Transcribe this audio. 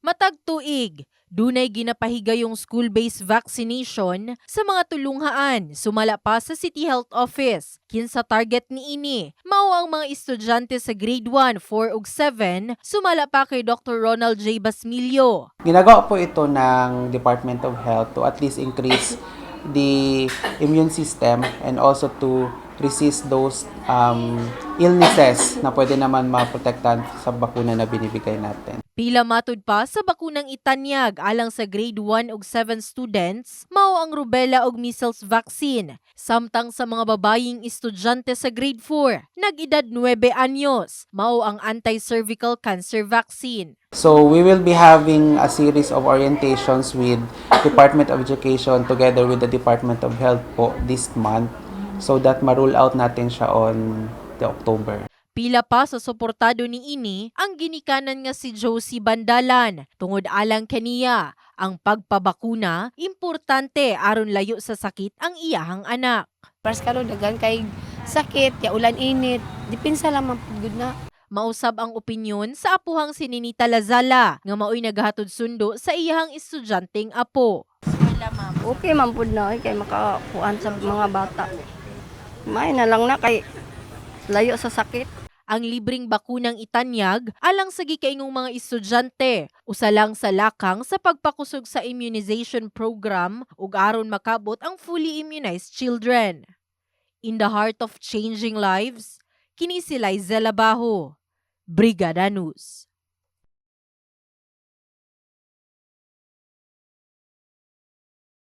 Matag tuig, dunay ginapahiga yung school-based vaccination sa mga tulunghaan sumala pa sa City Health Office. Kinsa target ni ini, mao ang mga estudyante sa grade 1, 4 ug 7 sumala pa kay Dr. Ronald J. Basmilio. Ginagawa po ito ng Department of Health to at least increase the immune system and also to resist those um, illnesses na pwede naman maprotektahan sa bakuna na binibigay natin. Pila matud pa sa bakunang itanyag alang sa grade 1 ug 7 students, mao ang rubella ug measles vaccine. Samtang sa mga babaying estudyante sa grade 4, nag-edad 9 anyos, mao ang anti-cervical cancer vaccine. So we will be having a series of orientations with Department of Education together with the Department of Health po this month so that ma-rule out natin siya on the October. Pila pa sa suportado ni ini ang ginikanan nga si Josie Bandalan tungod alang kaniya ang pagpabakuna importante aron layo sa sakit ang iyahang anak. Paras karon dagan kay sakit, ya ulan init. Dipinsa lang man pud na. Mausab ang opinyon sa apuhang si Ninita Lazala nga maoy naghatod sundo sa iyahang estudyanteng apo. Okay man pud na kay makakuan sa mga bata. May na lang na kay layo sa sakit. Ang libreng bakunang itanyag alang sa gikaingong mga estudyante usa lang sa lakang sa pagpakusog sa immunization program ug aron makabot ang fully immunized children. In the heart of changing lives, kini si Liza Labajo, Brigada News.